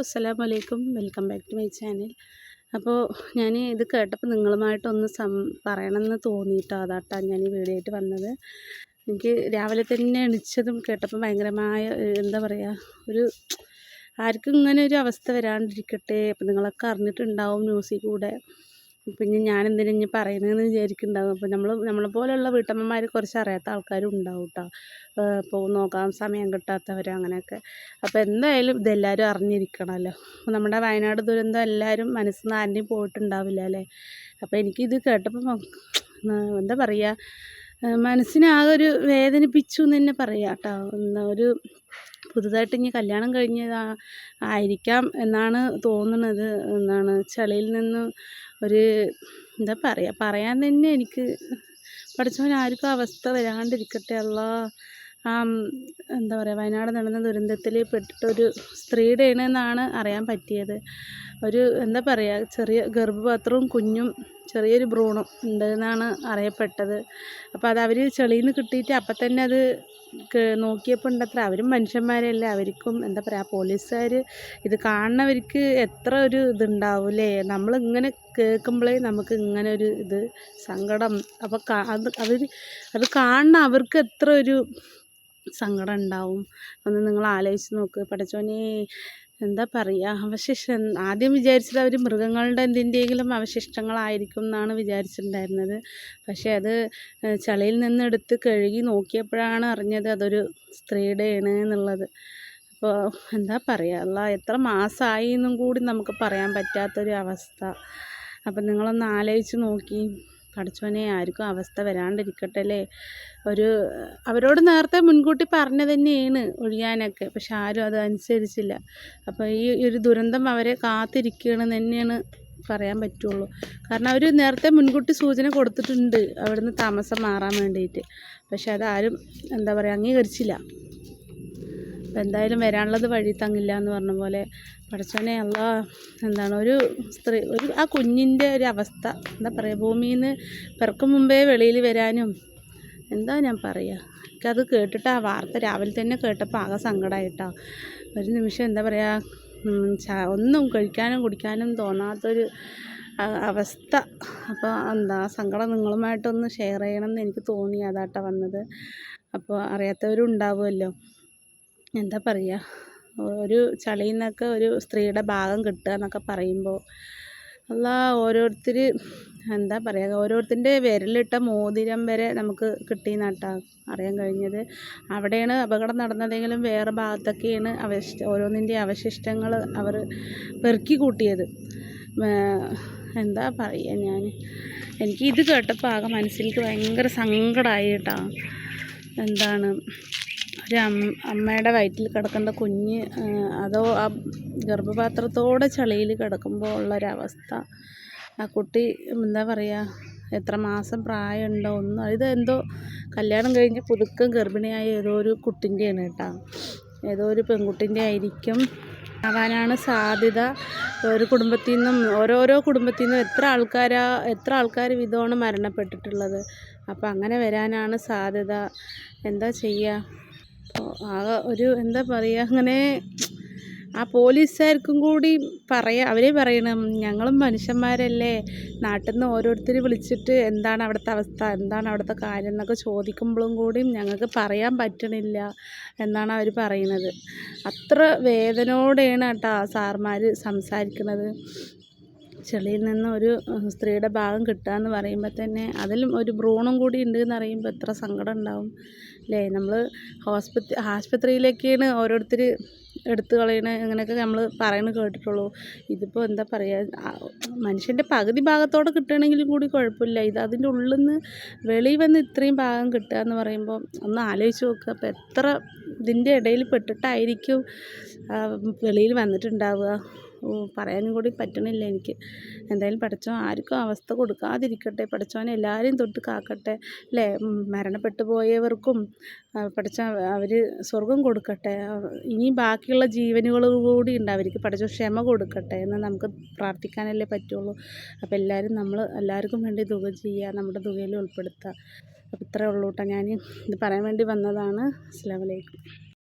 അസ്സലാമു വലൈക്കും welcome back to my channel. അപ്പോൾ ഞാൻ ഇത് കേട്ടപ്പോൾ നിങ്ങളുമായിട്ടൊന്ന് സം പറയണമെന്ന് തോന്നിയിട്ടോ അതാട്ടാ ഞാൻ ഈ വീഡിയോ ആയിട്ട് വന്നത്. എനിക്ക് രാവിലെ തന്നെ എണിച്ചതും കേട്ടപ്പോൾ ഭയങ്കരമായ എന്താ പറയുക ഒരു ആർക്കും ഇങ്ങനെ ഒരു അവസ്ഥ വരാണ്ടിരിക്കട്ടെ. അപ്പം നിങ്ങളൊക്കെ അറിഞ്ഞിട്ടുണ്ടാവും ന്യൂസിൽ കൂടെ. പിന്നെ ഞാൻ എന്തിനാ ഇനി പറയുന്നതെന്ന് വിചാരിക്കുന്നുണ്ടാവും അപ്പോൾ നമ്മൾ നമ്മളെ പോലെയുള്ള വീട്ടമ്മമാർ കുറച്ച് അറിയാത്ത ആൾക്കാരും ഉണ്ടാവും കേട്ടോ അപ്പോൾ നോക്കാൻ സമയം കിട്ടാത്തവർ അങ്ങനെയൊക്കെ. അപ്പോൾ എന്തായാലും ഇതെല്ലാവരും അറിഞ്ഞിരിക്കണമല്ലോ അപ്പോൾ നമ്മുടെ വയനാട് ദുരന്തം എല്ലാവരും മനസ്സിൽ നിന്ന് ആരുടെയും പോയിട്ടുണ്ടാവില്ല അല്ലേ അപ്പോൾ എനിക്കിത് കേട്ടപ്പോൾ എന്താ പറയുക മനസ്സിനെ ആകെ ഒരു വേദനിപ്പിച്ചു എന്ന് തന്നെ പറയാം കേട്ടോ ഒരു പുതുതായിട്ട് ഇനി കല്യാണം കഴിഞ്ഞതാ ആയിരിക്കാം എന്നാണ് തോന്നുന്നത് എന്നാണ് ചളിയിൽ നിന്ന് ഒരു എന്താ പറയുക പറയാൻ തന്നെ എനിക്ക് പഠിച്ചവൻ ആർക്കും അവസ്ഥ വരാണ്ടിരിക്കട്ടെ. അല്ല ആ എന്താ പറയുക വയനാട് നടന്ന ദുരന്തത്തിൽ പെട്ടിട്ടൊരു സ്ത്രീയുടെയാണ് എന്നാണ് അറിയാൻ പറ്റിയത്. ഒരു എന്താ പറയുക ചെറിയ ഗർഭപാത്രവും കുഞ്ഞും ചെറിയൊരു ഭ്രൂണം ഉണ്ട് എന്നാണ് അറിയപ്പെട്ടത്. അപ്പോൾ അത് അവർ ചെളിയിൽ നിന്ന് കിട്ടിയിട്ട് അപ്പം തന്നെ അത് നോക്കിയപ്പോൾ ഉണ്ടത്ര അവരും മനുഷ്യന്മാരല്ലേ അവർക്കും എന്താ പറയുക പോലീസുകാർ ഇത് കാണുന്നവർക്ക് എത്ര ഒരു ഇതുണ്ടാവും അല്ലേ നമ്മളിങ്ങനെ കേൾക്കുമ്പോഴേ നമുക്ക് ഇങ്ങനെ ഒരു ഇത് സങ്കടം. അപ്പോൾ അത് അവർ അത് കാണുന്ന അവർക്ക് എത്ര ഒരു സങ്കടം ഉണ്ടാവും. ഒന്ന് നിങ്ങൾ ആലോചിച്ച് നോക്ക്. പഠിച്ചോനെ എന്താ പറയുക അവശിഷ്ടം ആദ്യം വിചാരിച്ചത് അവർ മൃഗങ്ങളുടെ എന്തിന്റെയെങ്കിലും അവശിഷ്ടങ്ങളായിരിക്കും എന്നാണ് വിചാരിച്ചിട്ടുണ്ടായിരുന്നത്. പക്ഷേ അത് ചളിയിൽ നിന്നെടുത്ത് കഴുകി നോക്കിയപ്പോഴാണ് അറിഞ്ഞത് അതൊരു സ്ത്രീയുടെയാണ് എന്നുള്ളത്. അപ്പോൾ എന്താ പറയുക അല്ല എത്ര മാസമായി എന്നും കൂടി നമുക്ക് പറയാൻ പറ്റാത്തൊരു അവസ്ഥ. അപ്പം നിങ്ങളൊന്ന് ആലോചിച്ച് നോക്കി. പഠിച്ചോനെ ആർക്കും അവസ്ഥ വരാണ്ടിരിക്കട്ടെ അല്ലേ ഒരു അവരോട് നേരത്തെ മുൻകൂട്ടി പറഞ്ഞു തന്നെയാണ് ഒഴിയാനൊക്കെ. പക്ഷെ ആരും അത് അനുസരിച്ചില്ല. അപ്പോൾ ഈ ഒരു ദുരന്തം അവരെ കാത്തിരിക്കുകയാണ് തന്നെയാണ് പറയാൻ പറ്റുള്ളൂ. കാരണം അവർ നേരത്തെ മുൻകൂട്ടി സൂചന കൊടുത്തിട്ടുണ്ട് അവിടുന്ന് താമസം മാറാൻ വേണ്ടിയിട്ട്. പക്ഷെ അതാരും എന്താ പറയുക അംഗീകരിച്ചില്ല. അപ്പോൾ എന്തായാലും വരാനുള്ളത് വഴി തങ്ങില്ല എന്ന് പറഞ്ഞ പോലെ പഠിച്ചോനെ അല്ല എന്താണ് ഒരു സ്ത്രീ ഒരു ആ കുഞ്ഞിന്റെ ഒരു അവസ്ഥ എന്താ പറയുക ഭൂമിയിൽ നിന്ന് പിറക്കും മുമ്പേ വെളിയിൽ വരാനും എന്താ ഞാൻ പറയുക? എനിക്കത് കേട്ടിട്ട് ആ വാർത്ത രാവിലെ തന്നെ കേട്ടപ്പോൾ ആകെ സങ്കടമായിട്ടാ. ഒരു നിമിഷം എന്താ പറയുക ഒന്നും കഴിക്കാനും കുടിക്കാനും തോന്നാത്തൊരു അവസ്ഥ. അപ്പോൾ എന്താ സങ്കടം നിങ്ങളുമായിട്ടൊന്ന് ഷെയർ ചെയ്യണം എന്ന് എനിക്ക് തോന്നി അതാട്ടോ വന്നത്. അപ്പോൾ അറിയാത്തവരും ഉണ്ടാവുമല്ലോ. എന്താ പറയുക ഒരു ചളിയിൽ നിന്നൊക്കെ ഒരു സ്ത്രീയുടെ ഭാഗം കിട്ടുക എന്നൊക്കെ പറയുമ്പോൾ അല്ല ഓരോരുത്തർ എന്താ പറയുക ഓരോരുത്തരുടെ വിരലിട്ട മോതിരം വരെ നമുക്ക് കിട്ടിയെന്നാട്ടാ അറിയാൻ കഴിഞ്ഞത്. അവിടെയാണ് അപകടം നടന്നതെങ്കിലും വേറെ ഭാഗത്തൊക്കെയാണ് അവശിഷ്ട ഓരോന്നിന്റെ അവശിഷ്ടങ്ങൾ അവർ പെറുക്കി കൂട്ടിയത്. എന്താ പറയുക ഞാൻ എനിക്ക് ഇത് കേട്ടപ്പോൾ ആകെ മനസ്സിലേക്ക് ഭയങ്കര സങ്കടമായി കേട്ടോ എന്താണ് ഒരു അമ്മ അമ്മയുടെ വയറ്റിൽ കിടക്കേണ്ട കുഞ്ഞ് അതോ ആ ഗർഭപാത്രത്തോടെ ചളിയിൽ കിടക്കുമ്പോൾ ഉള്ളൊരവസ്ഥ. ആ കുട്ടി എന്താ പറയുക എത്ര മാസം പ്രായമുണ്ടോ ഒന്നും ഇത് എന്തോ കല്യാണം കഴിഞ്ഞ് പുതുക്കം ഗർഭിണിയായ ഏതോ ഒരു കുട്ടിന്റെയാണ് കേട്ടോ. ഏതോ ഒരു പെൺകുട്ടിന്റെ ആയിരിക്കും. ആവാനാണ് സാധ്യത. ഒരു കുടുംബത്തിൽ നിന്നും ഓരോരോ കുടുംബത്തിൽ നിന്നും എത്ര ആൾക്കാരാ എത്ര ആൾക്കാർ വിധമാണ് മരണപ്പെട്ടിട്ടുള്ളത്. അപ്പോൾ അങ്ങനെ വരാനാണ് സാധ്യത. എന്താ ചെയ്യുക? അപ്പോൾ ആ ഒരു എന്താ പറയുക അങ്ങനെ ആ പോലീസുകാർക്കും കൂടി പറയാം അവരെ പറയണം ഞങ്ങളും മനുഷ്യന്മാരല്ലേ നാട്ടിൽ നിന്ന് ഓരോരുത്തർ വിളിച്ചിട്ട് എന്താണ് അവിടുത്തെ അവസ്ഥ എന്താണ് അവിടുത്തെ കാര്യം എന്നൊക്കെ ചോദിക്കുമ്പോഴും കൂടിയും ഞങ്ങൾക്ക് പറയാൻ പറ്റണില്ല എന്നാണ് അവർ പറയുന്നത്. അത്ര വേദനയോടെയാണ് കേട്ടോ സാർമാർ സംസാരിക്കുന്നത്. ചെളിയിൽ നിന്ന് ഒരു സ്ത്രീയുടെ ഭാഗം കിട്ടുക എന്ന് പറയുമ്പോൾ തന്നെ അതിലും ഒരു ഭ്രൂണം കൂടി ഉണ്ട് എന്ന് അറിയുമ്പോൾ എത്ര സങ്കടം ഉണ്ടാവും. അല്ലേ നമ്മൾ ഹോസ്പിറ്റൽ ആശുപത്രിയിലേക്കാണ് ഓരോരുത്തർ എടുത്തു കളയണ അങ്ങനെയൊക്കെ നമ്മൾ പറയുന്നത് കേട്ടിട്ടുള്ളൂ. ഇതിപ്പോൾ എന്താ പറയുക മനുഷ്യന്റെ പകുതി ഭാഗത്തോടെ കിട്ടുകയാണെങ്കിലും കൂടി കുഴപ്പമില്ല. ഇത് അതിന്റെ ഉള്ളിൽ നിന്ന് വെളിയിൽ വന്ന് ഇത്രയും ഭാഗം കിട്ടുക എന്ന് പറയുമ്പോൾ ഒന്ന് ആലോചിച്ച് നോക്കുക അപ്പോൾ എത്ര ഇതിന്റെ ഇടയിൽ പെട്ടിട്ടായിരിക്കും വെളിയിൽ വന്നിട്ടുണ്ടാവുക? പറയാനും കൂടി പറ്റണില്ല എനിക്ക്. എന്തായാലും പഠിച്ചോ ആർക്കും അവസ്ഥ കൊടുക്കാതിരിക്കട്ടെ. പഠിച്ചോനെ എല്ലാവരെയും തൊട്ട് കാക്കട്ടെ അല്ലേ? മരണപ്പെട്ടു പോയവർക്കും പഠിച്ച അവർ സ്വർഗം കൊടുക്കട്ടെ. ഇനി ബാക്കിയുള്ള ജീവനുകൾ കൂടി ഉണ്ട്. അവർക്ക് പഠിച്ച ക്ഷമ കൊടുക്കട്ടെ എന്ന് നമുക്ക് പ്രാർത്ഥിക്കാനല്ലേ പറ്റുള്ളൂ. അപ്പോൾ എല്ലാവരും നമ്മൾ എല്ലാവർക്കും വേണ്ടി തുക ചെയ്യുക നമ്മുടെ തുകയിൽ ഉൾപ്പെടുത്തുക. അപ്പോൾ ഇത്രേ ഉള്ളൂ കേട്ടോ ഞാൻ ഇത് പറയാൻ വേണ്ടി വന്നതാണ്. അസ്സലാമു അലൈക്കും.